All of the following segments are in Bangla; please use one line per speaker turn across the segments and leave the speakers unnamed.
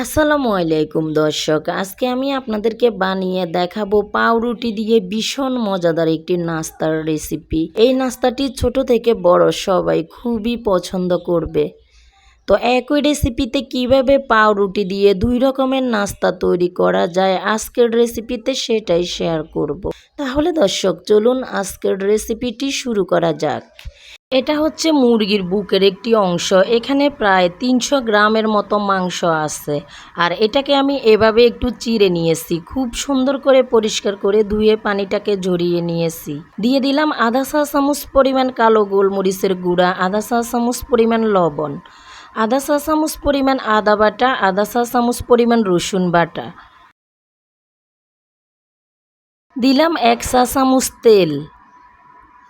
আসসালামু আলাইকুম দর্শক, আজকে আমি আপনাদেরকে বানিয়ে দেখাবো পাউরুটি দিয়ে ভীষণ মজাদার একটি নাস্তার রেসিপি এই নাস্তাটি ছোট থেকে বড় সবাই খুবই পছন্দ করবে। তো একই রেসিপিতে কীভাবে পাউরুটি দিয়ে দুই রকমের নাস্তা তৈরি করা যায়, আজকের রেসিপিতে সেটাই শেয়ার করব। তাহলে দর্শক, চলুন আজকের রেসিপিটি শুরু করা যাক। এটা হচ্ছে মুরগির বুকের একটি অংশ। এখানে প্রায় তিনশো গ্রামের মতো মাংস আছে। আর এটাকে আমি এভাবে একটু চিড়ে নিয়েছি। খুব সুন্দর করে পরিষ্কার করে ধুয়ে পানিটাকে ঝরিয়ে নিয়েছি। দিয়ে দিলাম আধা চা চামচ পরিমাণ কালো গোলমরিচের গুঁড়া, আধা চা চামচ পরিমাণ লবণ, আধা চা চামচ পরিমাণ আদা বাটা, আধা চা চামচ পরিমাণ রসুন বাটা। দিলাম এক চা চামচ তেল।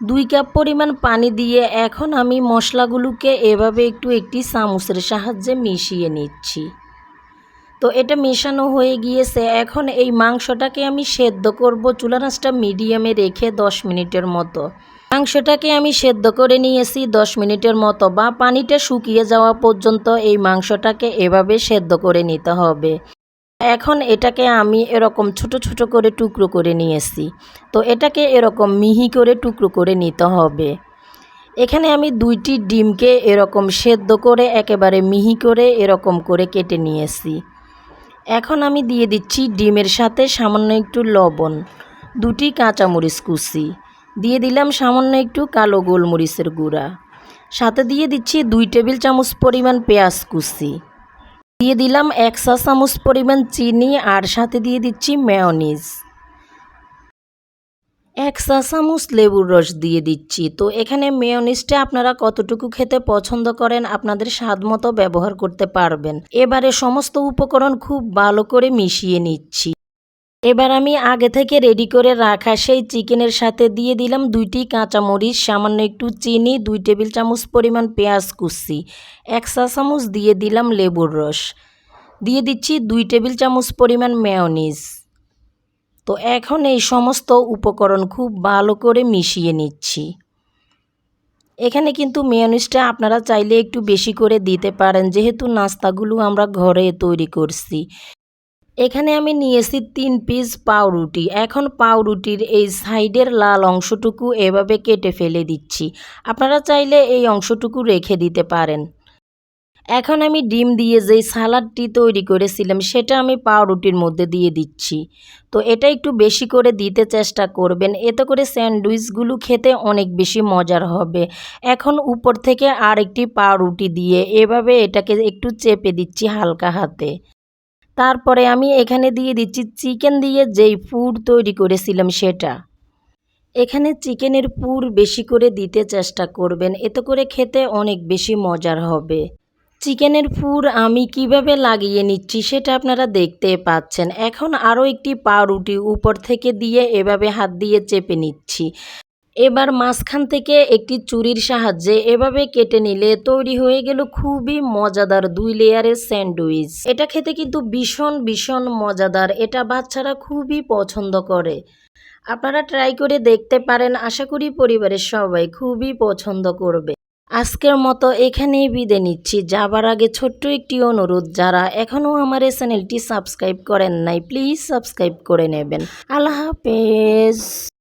দুই কাপ পরিমাণ পানি দিয়ে এখন আমি মশলাগুলোকে এভাবে একটু একটি চামচের সাহায্যে মিশিয়ে নিচ্ছি। তো এটা মেশানো হয়ে গিয়েছে। এখন এই মাংসটাকে আমি সেদ্ধ করব চুলা রাঁচটা মিডিয়ামে রেখে দশ মিনিটের মতো। মাংসটাকে আমি সেদ্ধ করে নিয়েছি দশ মিনিটের মতো বা পানিটা শুকিয়ে যাওয়া পর্যন্ত এই মাংসটাকে এভাবে সেদ্ধ করে নিতে হবে। এখন এটাকে আমি এরকম ছোট ছোট করে টুকরো করে নিয়েছি। তো এটাকে এরকম মিহি করে টুকরো করে নিতে হবে। এখানে আমি দুইটি ডিমকে এরকম সেদ্ধ করে একেবারে মিহি করে এরকম করে কেটে নিয়েছি। এখন আমি দিয়ে দিচ্ছি ডিমের সাথে সামান্য একটু লবণ, দুটি কাঁচামরিচ কুচি, দিয়ে দিলাম সামান্য একটু কালো গোলমরিচের গুঁড়া। সাথে দিয়ে দিচ্ছি দুই টেবিল চামচ পরিমাণ পেঁয়াজ কুচি। দিয়ে দিলাম এক চা চামচ পরিমাণ চিনি আর সাথে দিয়ে দিচ্ছি মেয়নিজ এক চা চামচ লেবুর রস দিয়ে দিচ্ছি। তো এখানে মেয়নিজটা আপনারা কতটুকু খেতে পছন্দ করেন, আপনাদের স্বাদ মতো ব্যবহার করতে পারবেন। এবারে সমস্ত উপকরণ খুব ভালো করে মিশিয়ে নিচ্ছি। এবার আমি আগে থেকে রেডি করে রাখা সেই চিকেনের সাথে দিয়ে দিলাম দুইটি কাঁচামরিচ, সামান্য একটু চিনি, দুই টেবিল চামচ পরিমাণ পেঁয়াজ কুচি, এক চা চামচ দিয়ে দিলাম লেবুর রস। দিয়ে দিচ্ছি দুই টেবিল চামচ পরিমাণ মেয়নিজ তো এখন এই সমস্ত উপকরণ খুব ভালো করে মিশিয়ে নিচ্ছি। এখানে কিন্তু মেয়নিজটা আপনারা চাইলে একটু বেশি করে দিতে পারেন, যেহেতু নাস্তাগুলো আমরা ঘরে তৈরি করছি। এখানে আমি নিয়েছি তিন পিস পাউরুটি। এখন পাউরুটির এই সাইডের লাল অংশটুকু এভাবে কেটে ফেলে দিচ্ছি। আপনারা চাইলে এই অংশটুকু রেখে দিতে পারেন। এখন আমি ডিম দিয়ে যেই সালাডটি তৈরি করেছিলাম, সেটা আমি পাউরুটির মধ্যে দিয়ে দিচ্ছি। তো এটা একটু বেশি করে দিতে চেষ্টা করবেন। এতে করে স্যান্ডউইচগুলো খেতে অনেক বেশি মজার হবে। এখন উপর থেকে আর একটি পাউরুটি দিয়ে এভাবে এটাকে একটু চেপে দিচ্ছি হালকা হাতে। তারপরে আমি এখানে দিয়ে দিচ্ছি চিকেন দিয়ে যেই পুর তৈরি করেছিলাম সেটা। এখানে চিকেনের পুর বেশি করে দিতে চেষ্টা করবেন, এতে করে খেতে অনেক বেশি মজার হবে। চিকেনের পুর আমি কীভাবে লাগিয়ে নিচ্ছি সেটা আপনারা দেখতে পাচ্ছেন। এখন আরও একটি পাউরুটি উপর থেকে দিয়ে এভাবে হাত দিয়ে চেপে নিচ্ছি। এবার মাঝখান থেকে একটি চুরির সাহায্যে এভাবে কেটে নিলে তৈরি হয়ে গেল খুবই মজাদার দুই লেয়ারের স্যান্ডউইচ। এটা খেতে কিন্তু ভীষণ ভীষণ মজাদার। এটা বাচ্চারা খুবই পছন্দ করে। আপনারা ট্রাই করে দেখতে পারেন। আশা করি পরিবারের সবাই খুবই পছন্দ করবে। আজকের মতো এখানেই বিদে নিচ্ছি। যাবার আগে ছোট্ট একটি অনুরোধ, যারা এখনও আমার এই চ্যানেলটি সাবস্ক্রাইব করেন নাই, প্লিজ সাবস্ক্রাইব করে নেবেন। আল্লাহ হাফেজ।